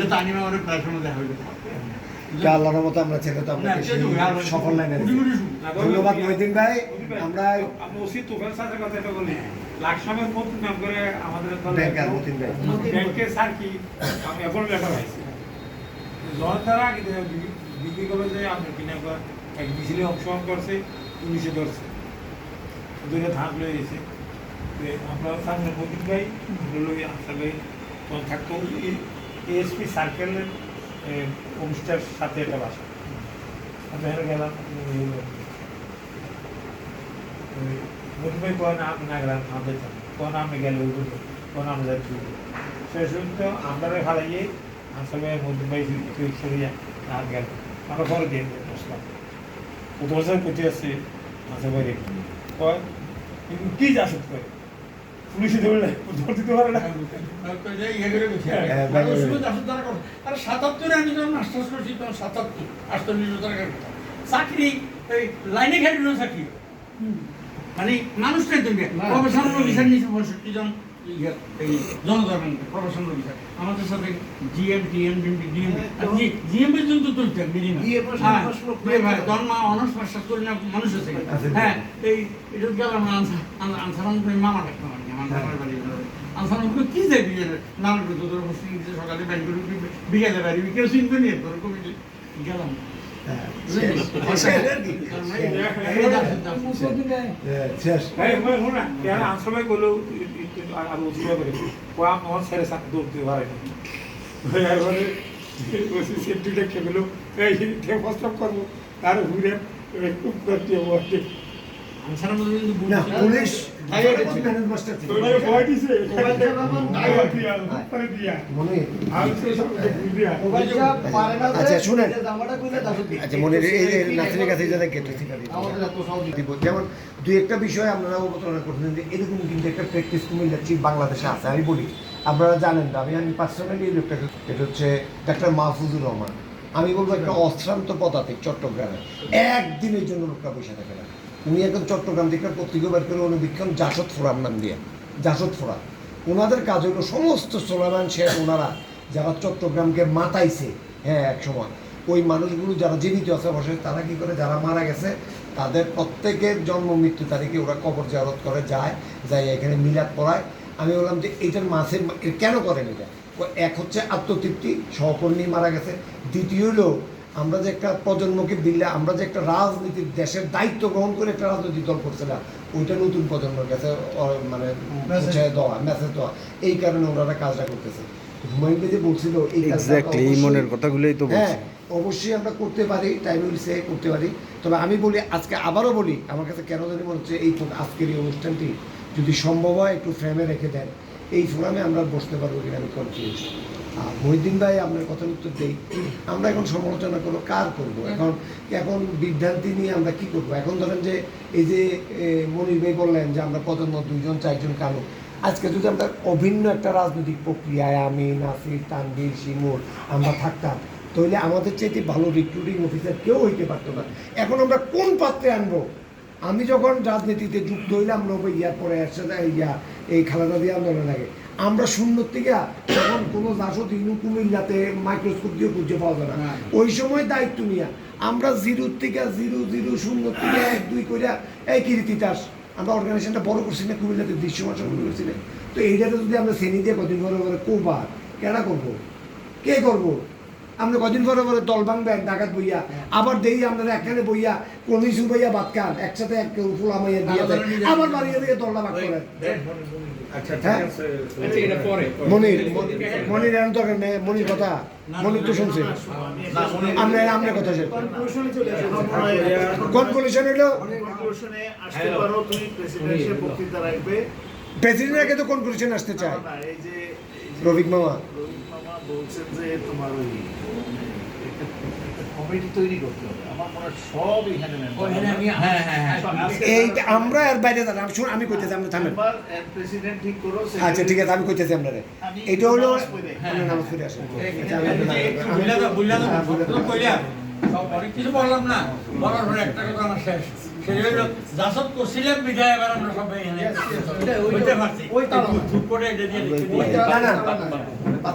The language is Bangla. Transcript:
এটা তো আনিমা অনেক প্রার্থনা দেখা হইল আল্লাহর মতো আমরা ছেলে তো আপনাকে সফল লাইনে গুটি গুটি শুন। ধন্যবাদ মহিদিন ভাই আমরা ওসি তুফান স্যারের কথা এটা বলি। লাকসামের মতো নাম করে আমাদের ব্যাংকার মতিন ভাই। ব্যাংকের স্যার কি? আমি এখন লেখা পাইছি জন তারা ডিগ্রি- ডিগ্রি কলেজে আমরা কিনা এক মিছিলে অংশগ্রহণ করছে পুলিশে ধরছে। লয়ে গেছে। আমরা সামনে মদিন ভাই আসলে থাকতো। এএসপি সার্কেলের অনুষ্ঠানের সাথে একটা বাসা। আমি এখানে গেলাম মদিন ভাই কোন আমি না গেলাম আমাদের কোন আমি গেলে ওই বুঝব কোন আমরা যাচ্ছি শেষ পর্যন্ত আমরা খালাইয়ে আসলে মদিন ভাই সরিয়া আর গেল। আমরা পরে দিয়ে বসলাম। কত বছর করতে আসছে মাঝে বাইরে কয়, কিন্তু কি চাষ করে? পুলিশে ধরলে ধরতে তো পারে না হ্যাঁ, ভাই, ভাই, ভাই। আর সাতাত্তরে আমি যখন মাস্টার্স করছি তখন সাতাত্তর আটচল্লিশ চাকরি এই লাইনে খেলিল চাকরি মানে মানুষ নেই তুমি প্রফেশনাল অফিসার নিচে পঁয়ষট্টি জন ইয়ে, প্রফেশনাল অফিসার আমাদের সাথে জিএম টিএম ডিএম জিএম পর্যন্ত তুলতেন মিনিমাম BA হ্যাঁ পাশ লোক বিয়ে ভাই দরমা অনার্স মাস্টার্স করে না মানুষ আছে। হ্যাঁ এই এটা গেলাম আনসার আনসার মামা কি আমার। মামার বাড়ি কি যাই বিয়ে তোর বসে নিচে সকালে ব্যাংক করে বিকেলে বাড়ি কেউ চিনবে নিয়ে তোর কমিটি গেলাম। হ্যাঁ, এই গেলো প্রস্তাব করব তার ঘুরে খুব করতে পুলিশ মনে তো আচ্ছা, শুনেন। জামাটা কইলে দাসত দিই। আচ্ছা মনে কাছে দিব। যেমন দুই একটা বিষয় আপনারা অবতারণা করছেন যে এরকম কিন্তু একটা প্র্যাকটিস কুমিল্লা ঠিক বাংলাদেশে আছে। আমি বলি আপনারা জানেন না আমি আমি পার্সোনালি এই লোকটাকে এটা হচ্ছে ডাক্তার মাহফুজুর রহমান। আমি বলব একটা অশ্রান্ত পদাতিক চট্টগ্রামে। একদিনের জন্য লোকটা বসে থাকে। না উনি এখন চট্টগ্রাম থেকে পত্রিকা বের করে অনুবীক্ষণ জাসদ ফোরাম নাম দিয়ে, জাসদ ফোরাম ওনাদের কাজ হলো সমস্ত সোলামান শেখ ওনারা যারা চট্টগ্রামকে মাতাইছে হ্যাঁ এক সময়। ওই মানুষগুলো যারা জীবিত আছে বসে তারা কি করে, যারা মারা গেছে, তাদের প্রত্যেকের জন্ম মৃত্যু তারিখে ওরা কবর জারত করে, যায় যাই এখানে মিলাদ পড়ায়। আমি বললাম যে এইটার মাসে কেন করেন এটা? এক হচ্ছে আত্মতৃপ্তি, সহকর্মী মারা গেছে। দ্বিতীয় হলো আমরা যে একটা প্রজন্মকে দিলে আমরা যে একটা রাজনীতির দেশের দায়িত্ব গ্রহণ করে একটা রাজনৈতিক দল করছিলাম ওইটা নতুন প্রজন্মের কাছে মানে দেওয়া মেসেজ দেওয়া। এই কারণে ওনারা কাজটা করতেছে। হুমায়ুন যে বলছিল এই মনের কথাগুলোই তো হ্যাঁ অবশ্যই আমরা করতে পারি টাইম সে করতে পারি। তবে আমি বলি আজকে আবারও বলি আমার কাছে কেন জানি মনে হচ্ছে এই আজকের এই অনুষ্ঠানটি যদি সম্ভব হয় একটু ফ্রেমে রেখে দেন। এই ফোরামে আমরা বসতে পারব কিনা আমি কনফিউজ মহিদ্দিন ভাই আপনার কথার উত্তর দেই। আমরা এখন সমালোচনা করব কার করব? এখন এখন বিভ্রান্তি নিয়ে আমরা কি করব? এখন ধরেন যে এই যে মনির ভাই বললেন যে আমরা প্রজন্ম দুইজন চারজন কালো। আজকে যদি আমরা অভিন্ন একটা রাজনৈতিক প্রক্রিয়ায় আমি নাসির তানভীর শিমুর আমরা থাকতাম তাহলে আমাদের চাইতে ভালো রিক্রুটিং অফিসার কেউ হইতে পারতো না। এখন আমরা কোন পাত্রে আনব? আমি যখন রাজনীতিতে যুক্ত হইলাম নব্বই ইয়ার পরে একসাথে ইয়া এই খালেদা দিয়ে আন্দোলন আগে। আমরা শূন্য থেকে তখন কোনো দাসত ইনু কুমিল্লাতে মাইক্রোস্কোপ দিয়ে খুঁজে পাওয়া যাবে না। হ্যাঁ। ওই সময় দায়িত্ব নিয়ে আমরা জিরো থেকে জিরো জিরো শূন্য থেকে এক দুই করে এই কীর্তিতাস আমরা অর্গানাইজেশনটা বড় করছি না কুমিল্লাতে দৃশ্যমান শুরু করছি না। তো এইটাতে যদি আমরা শ্রেণি দিয়ে কদিন করে কোবার কেনা করব? কে করব? আমরা কদিন পরে পরে দল ভাঙবেন ডাকাত বইয়া আবার দেই আমরা একখানে বইয়া ইস্যু বইয়া বাদ খান একসাথে এক ফুলা মাইয়া দিয়ে দেয় আবার বাড়িয়ে দিয়ে দলটা আচ্ছা ঠিক হ্যাঁ? মনির মনির এমন দরকার নেই মনির কথা মনির তো শুনছে আমরা আমরা কথা শুনছি কনক্লুশনে চলে কনক্লুশন হলো আসতে পারো তুমি প্রেসিডেন্টের বক্তৃতা রাখবে প্রেসিডেন্ট আগে তো কনক্লুশন আসতে চায় রফিক মামা মামা বলছেন যে তোমার ওই কমিটি তৈরি করতে হবে। আমার মনে সব এখানে আমি- হ্যাঁ, হ্যাঁ, হ্যাঁ। এই আমরা আর বাইরে যান শুন আমি কইতেছি আমরা থামেন। member ঠিক করো আচ্ছা ঠিক আছে আমি কইতেছি আপনারে। এটা হলো নামাজ পড়ে। আপনি নামাজ পড়ে আসেন। আচ্ছা, হ্যাঁ, সব অনেক কিছু বললাম না। বলার পরে একটা কথা আমার শেষ। জাসদ করছিলাম বিদায় এবার আমরা সবাই এখানে বুঝতে পারছি। ওই তো করে এটা দিয়ে